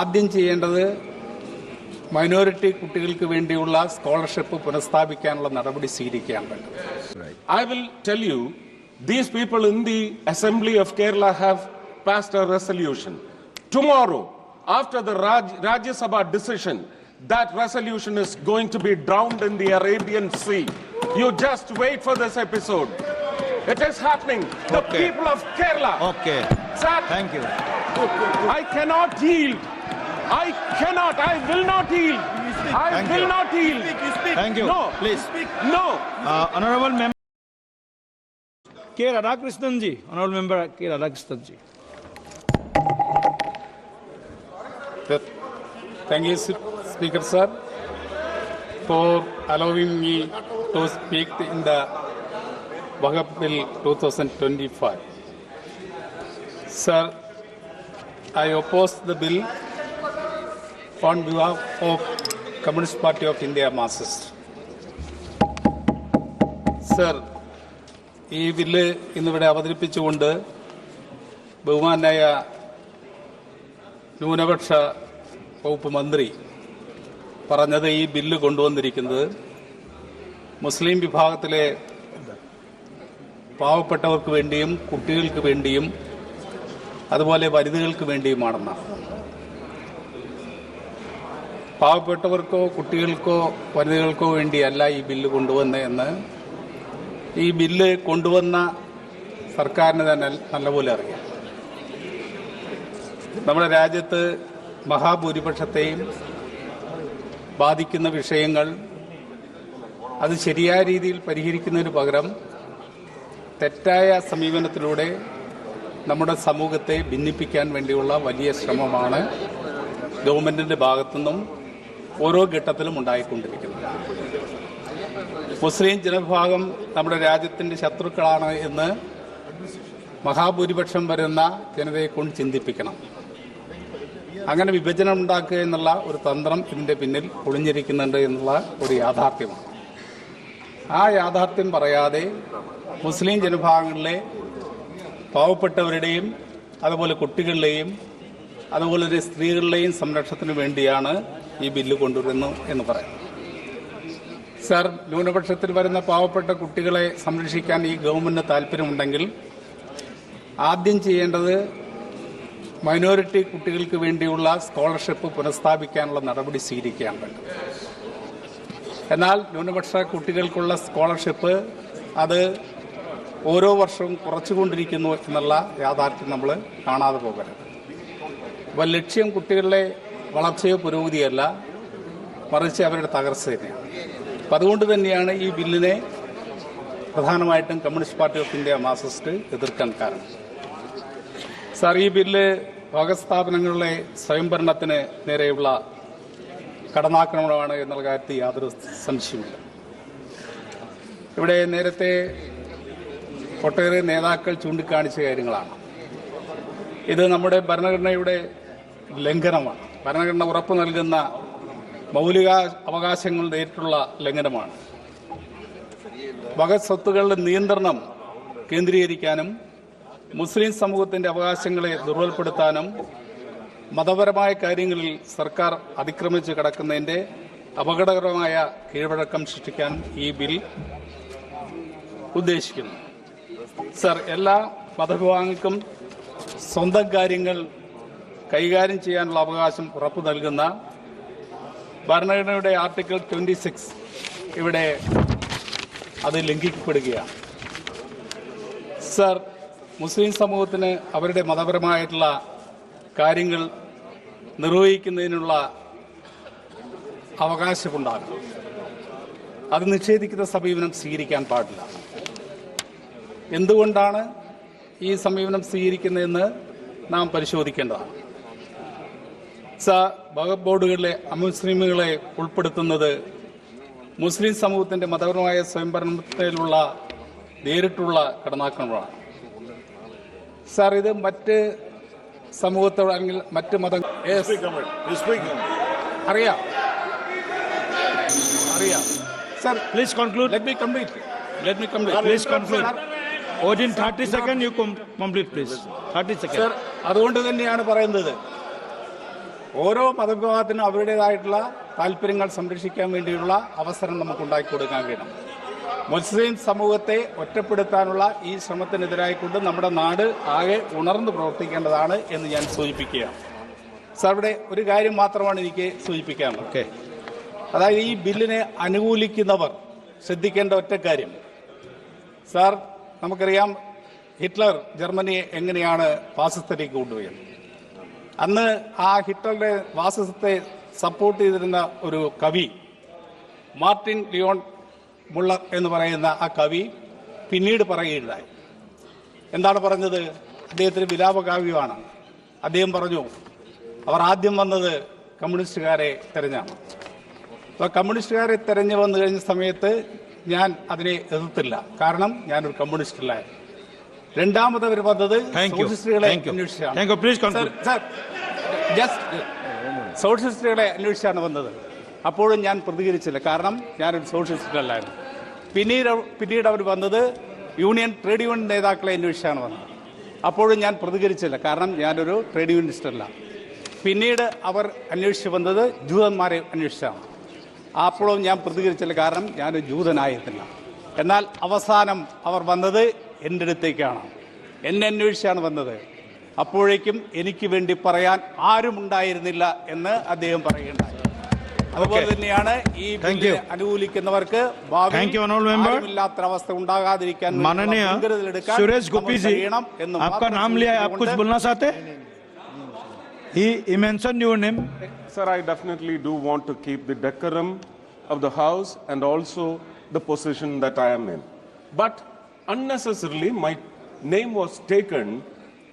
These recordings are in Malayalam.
ആദ്യം ചെയ്യേണ്ടത് മൈനോറിറ്റി കുട്ടികൾക്ക് വേണ്ടിയുള്ള സ്കോളർഷിപ്പ് പുനഃസ്ഥാപിക്കാനുള്ള നടപടി സ്വീകരിക്കാൻ വേണ്ടത് I will tell you, these people in the Assembly of Kerala have passed a resolution. Tomorrow, after the Raj, Rajya Sabha decision, that resolution is going to be drowned in the Arabian Sea. You just wait for this episode. It is happening. The Okay. people of Kerala. Okay. Sir, Thank you. I cannot yield. I cannot. I will not yield. I Thank will you. not yield. Thank you. No. Please. No. Uh, honorable member. K. Radhakrishnan ji. Honorable member K. Radhakrishnan ji. Thank you, Speaker sir, for allowing me to speak in the Waqf Bill 2025. Sir, I oppose the bill on behalf of Communist Party of India Marxist. Sir ഈ ബില്ല് ഇന്നിവിടെ അവതരിപ്പിച്ചുകൊണ്ട് ബഹുമാനായ ന്യൂനപക്ഷ വകുപ്പ് മന്ത്രി പറഞ്ഞത് ഈ ബില്ല് കൊണ്ടുവന്നിരിക്കുന്നത് മുസ്ലിം വിഭാഗത്തിലെ പാവപ്പെട്ടവർക്ക് വേണ്ടിയും കുട്ടികൾക്ക് വേണ്ടിയും അതുപോലെ വനിതകൾക്ക് വേണ്ടിയുമാണെന്നാണ് പാവപ്പെട്ടവർക്കോ കുട്ടികൾക്കോ വനിതകൾക്കോ വേണ്ടിയല്ല ഈ ബില്ല് കൊണ്ടുവന്നതെന്ന് ഈ ബില്ല് കൊണ്ടുവന്ന സർക്കാരിന് തന്നെ നല്ലപോലെ അറിയാം. നമ്മുടെ രാജ്യത്ത് മഹാഭൂരിപക്ഷത്തെയും ബാധിക്കുന്ന വിഷയങ്ങൾ അത് ശരിയായ രീതിയിൽ പരിഹരിക്കുന്നതിന് പകരം തെറ്റായ സമീപനത്തിലൂടെ നമ്മുടെ സമൂഹത്തെ ഭിന്നിപ്പിക്കാൻ വേണ്ടിയുള്ള വലിയ ശ്രമമാണ് ഗവൺമെന്റിന്റെ ഭാഗത്തുനിന്നും ഓരോ ഘട്ടത്തിലും ഉണ്ടായിക്കൊണ്ടിരിക്കുന്നത്. മുസ്ലിം ജനവിഭാഗം നമ്മുടെ രാജ്യത്തിന്റെ ശത്രുക്കളാണ് എന്ന് മഹാഭൂരിപക്ഷം വരുന്ന ജനതയെ കൊണ്ട് ചിന്തിപ്പിക്കണം. അങ്ങനെ വിഭജനം ഉണ്ടാക്കുക എന്നുള്ള ഒരു തന്ത്രം ഇതിന്റെ പിന്നിൽ ഒളിഞ്ഞിരിക്കുന്നുണ്ട് എന്നുള്ള ഒരു യാഥാർത്ഥ്യമാണ്. ആ യാഥാർത്ഥ്യം പറയാതെ മുസ്ലിം ജനവിഭാഗങ്ങളിലെ പാവപ്പെട്ടവരുടെയും അതുപോലെ കുട്ടികളുടെയും അതുപോലെ തന്നെ സ്ത്രീകളുടെയും സംരക്ഷണത്തിന് വേണ്ടിയാണ് ഈ ബില്ല് കൊണ്ടുവരുന്നു എന്ന് പറയുന്നത് സർ ന്യൂനപക്ഷത്തിൽ വരുന്ന പാവപ്പെട്ട കുട്ടികളെ സംരക്ഷിക്കാൻ ഈ ഗവൺമെന്റിന് താല്പര്യമുണ്ടെങ്കിൽ ആദ്യം ചെയ്യേണ്ടത് മൈനോറിറ്റി കുട്ടികൾക്ക് വേണ്ടിയുള്ള സ്കോളർഷിപ്പ് പുനഃസ്ഥാപിക്കാനുള്ള നടപടി സ്വീകരിക്കുകയാണ് വേണ്ടത്. എന്നാൽ ന്യൂനപക്ഷ കുട്ടികൾക്കുള്ള സ്കോളർഷിപ്പ് അത് ഓരോ വർഷവും കുറച്ചുകൊണ്ടിരിക്കുന്നു എന്നുള്ള യാഥാർത്ഥ്യം നമ്മൾ കാണാതെ പോകരുത്. അപ്പോൾ ലക്ഷ്യം കുട്ടികളുടെ വളർച്ചയോ പുരോഗതിയല്ല മറിച്ച് അവരുടെ തകർച്ച തന്നെയാണ്. അപ്പം അതുകൊണ്ട് തന്നെയാണ് ഈ ബില്ലിനെ പ്രധാനമായിട്ടും Communist Party of India Marxist എതിർക്കാൻ കാരണം. സാർ ഈ ബില്ല് വകസ്ഥാപനങ്ങളിലെ സ്വയംഭരണത്തിന് നേരെയുള്ള കടന്നാക്രമണമാണ് എന്നുള്ള കാര്യത്തിൽ യാതൊരു സംശയമില്ല ഇവിടെ നേരത്തെ ഒട്ടേറെ നേതാക്കൾ ചൂണ്ടിക്കാണിച്ച കാര്യങ്ങളാണ്. ഇത് നമ്മുടെ ഭരണഘടനയുടെ ലംഘനമാണ്. ഭരണഘടന ഉറപ്പ് നൽകുന്ന മൗലിക അവകാശങ്ങൾ നേരിട്ടുള്ള ലംഘനമാണ്. വകസ്വത്തുക്കളുടെ നിയന്ത്രണം കേന്ദ്രീകരിക്കാനും മുസ്ലിം സമൂഹത്തിന്റെ അവകാശങ്ങളെ ദുർബലപ്പെടുത്താനും മതപരമായ കാര്യങ്ങളിൽ സർക്കാർ അതിക്രമിച്ച് കിടക്കുന്നതിന്റെ അപകടകരമായ കീഴ്വഴക്കം സൃഷ്ടിക്കാൻ ഈ ബിൽ ഉദ്ദേശിക്കുന്നു. സർ എല്ലാ മതവിഭാഗങ്ങൾക്കും സ്വന്തം കാര്യങ്ങൾ കൈകാര്യം ചെയ്യാനുള്ള അവകാശം ഉറപ്പു നൽകുന്ന ഭരണഘടനയുടെ ആർട്ടിക്കിൾ ട്വന്റി സിക്സ് ഇവിടെ അത് ലംഘിക്കപ്പെടുകയാണ്. സർ മുസ്ലിം സമൂഹത്തിന് അവരുടെ മതപരമായിട്ടുള്ള കാര്യങ്ങൾ നിർവഹിക്കുന്നതിനുള്ള അവകാശമുണ്ടാകും അത് നിഷേധിക്കുന്ന സമീപനം സ്വീകരിക്കാൻ പാടില്ല. എന്തുകൊണ്ടാണ് ഈ സമീപനം സ്വീകരിക്കുന്നതെന്ന് നാം പരിശോധിക്കേണ്ടതാണ്. വഖഫ് ബോർഡുകളിലെ അമുസ്ലിമുകളെ ഉൾപ്പെടുത്തുന്നത് മുസ്ലിം സമൂഹത്തിന്റെ മതപരമായ സ്വയംഭരണത്തിലുള്ള നേരിട്ടുള്ള കടന്നാക്രമണമാണ് സാർ ഇത് മറ്റ് സമൂഹത്തോട് അല്ലെങ്കിൽ മറ്റ് മതം. അറിയാം അറിയാം sir Please conclude. Let me complete let me complete Please conclude. Within 30 seconds, you com- complete, please. 30 seconds. Sir അതുകൊണ്ട് തന്നെയാണ് പറയുന്നത് ഓരോ മതവിഭാഗത്തിനും അവരുടേതായിട്ടുള്ള താല്പര്യങ്ങൾ സംരക്ഷിക്കാൻ വേണ്ടിയുള്ള അവസരം നമുക്ക് ഉണ്ടാക്കി കൊടുക്കാൻ കഴിയണം മുസ്ലിം സമൂഹത്തെ ഒറ്റപ്പെടുത്താനുള്ള ഈ ശ്രമത്തിനെതിരായിക്കൊണ്ട് നമ്മുടെ നാട് ആകെ ഉണർന്ന് പ്രവർത്തിക്കേണ്ടതാണ് എന്ന് ഞാൻ സൂചിപ്പിക്കുകയാണ്. സാർ ഇവിടെ ഒരു കാര്യം മാത്രമാണ് എനിക്ക് സൂചിപ്പിക്കാനുള്ളത് ഓക്കെ. അതായത് ഈ ബില്ലിനെ അനുകൂലിക്കുന്നവർ ശ്രദ്ധിക്കേണ്ട ഒറ്റ കാര്യം. സാർ നമുക്കറിയാം ഹിറ്റ്ലർ ജർമ്മനിയെ എങ്ങനെയാണ് ഫാസിസത്തിലേക്ക് കൊണ്ടുപോയത്? അന്ന് ആ ഹിറ്റ്ലറുടെ വാസത്തെ സപ്പോർട്ട് ചെയ്തിരുന്ന ഒരു കവി മാർട്ടിൻ ലിയോൺ മുള്ളർ എന്ന് പറയുന്ന ആ കവി പിന്നീട് പറയുകയുണ്ടായി. എന്താണ് പറഞ്ഞത്? അദ്ദേഹത്തിന് വിലാപകാവ്യമാണ്. അദ്ദേഹം പറഞ്ഞു അവർ ആദ്യം വന്നത് കമ്മ്യൂണിസ്റ്റുകാരെ തെരഞ്ഞാണ്. അപ്പോൾ കമ്മ്യൂണിസ്റ്റുകാരെ തെരഞ്ഞു വന്നു കഴിഞ്ഞ സമയത്ത് ഞാൻ അതിനെ എതിർത്തില്ല. കാരണം ഞാനൊരു കമ്മ്യൂണിസ്റ്റിലായിരുന്നു. രണ്ടാമത് അവർ വന്നത്. സോഷ്യലിസ്റ്റുകളെ. അന്വേഷിച്ചാണ്. സോഷ്യലിസ്റ്റുകളെ വന്നത്. അപ്പോഴും ഞാൻ പ്രതികരിച്ചില്ല. കാരണം ഞാനൊരു സോഷ്യലിസ്റ്റ് അല്ലായിരുന്നു പിന്നീട് പിന്നീട് അവർ വന്നത് യൂണിയൻ ട്രേഡ് യൂണിയൻ നേതാക്കളെ അന്വേഷിച്ചാണ് വന്നത്. അപ്പോഴും ഞാൻ പ്രതികരിച്ചില്ല. കാരണം ഞാനൊരു ട്രേഡ് യൂണിയനിസ്റ്റല്ല. അല്ല പിന്നീട് അവർ അന്വേഷിച്ച് വന്നത് ജൂതന്മാരെ അന്വേഷിച്ചാണ്. അപ്പോഴും ഞാൻ പ്രതികരിച്ചില്ല. കാരണം ഞാൻ ജൂതനായിരുന്നില്ല. എന്നാൽ അവസാനം അവർ വന്നത് എന്റെ അടുത്തേക്കാണ്. എന്നെ അന്വേഷിച്ചാണ് വന്നത്. അപ്പോഴേക്കും എനിക്ക് വേണ്ടി പറയാൻ ആരും ഉണ്ടായിരുന്നില്ല എന്ന് അദ്ദേഹം പറയുന്നത് അതുപോലെ തന്നെയാണ് ഈ അനുകൂലിക്കുന്നവർക്ക് അവസ്ഥ ഉണ്ടാകാതിരിക്കാൻ സുരേഷ് ഗോപിജി നാം He, he mentioned your name. Sir, I definitely unnecessarily, my name was taken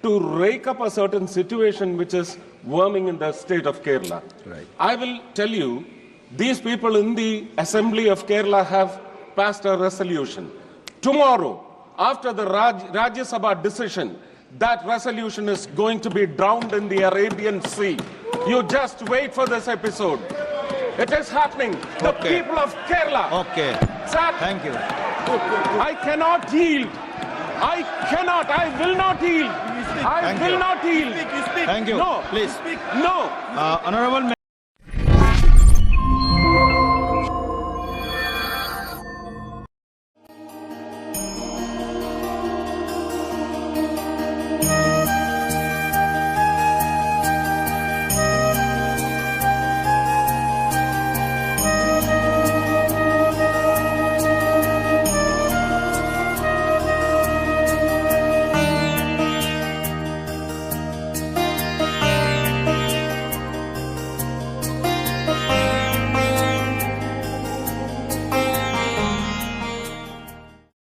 to rake up a certain situation which is worming in the state of Kerala. Right. I will tell you, these people in the Assembly of Kerala have passed a resolution. Tomorrow, after the Raj, Rajya Sabha decision, that resolution is going to be drowned in the Arabian Sea. You just wait for this episode. It is happening. The Okay. people of Kerala. okay Sir, thank you I cannot yield. I cannot. I will not yield. I Thank will you. not yield. thank you No. please No. uh, honorable